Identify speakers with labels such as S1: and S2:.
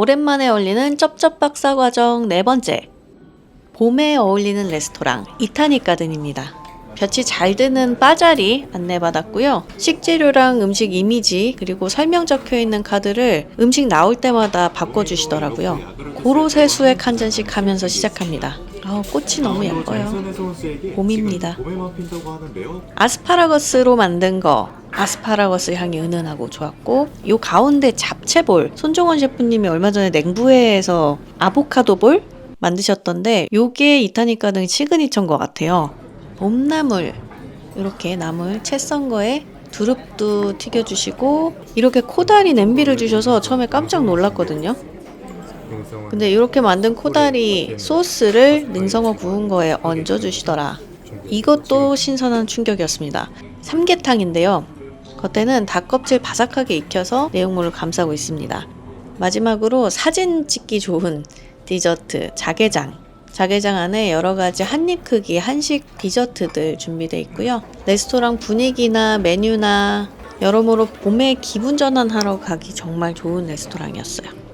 S1: 오랜만에 어울리는 쩝쩝박사 과정 네 번째. 봄에 어울리는 레스토랑 이타닉 가든입니다. 볕이 잘 드는 바자리 안내받았고요. 식재료랑 음식 이미지 그리고 설명 적혀 있는 카드를 음식 나올 때마다 바꿔주시더라고요. 고로쇠 수액 한 잔씩 하면서 시작합니다. 아 꽃이 너무 예뻐요. 봄입니다. 아스파라거스로 만든 거 아스파라거스 향이 은은하고 좋았고 요 가운데 잡채볼. 손종원 셰프님이 얼마 전에 냉부회에서 아보카도 볼 만드셨던데 요게 이타닉 가든 시그니처인 것 같아요. 봄나물. 이렇게 나물 채 썬 거에 두릅도 튀겨주시고 이렇게 코다리 냄비를 주셔서 처음에 깜짝 놀랐거든요. 근데 이렇게 만든 코다리 소스를 능성어 구운 거에 얹어주시더라. 이것도 신선한 충격이었습니다. 삼계탕인데요. 겉에는 닭껍질 바삭하게 익혀서 내용물을 감싸고 있습니다. 마지막으로 사진 찍기 좋은 디저트 자개장. 자개장 안에 여러 가지 한입 크기 한식 디저트들 준비되어 있고요. 레스토랑 분위기나 메뉴나 여러모로 봄에 기분 전환하러 가기 정말 좋은 레스토랑이었어요.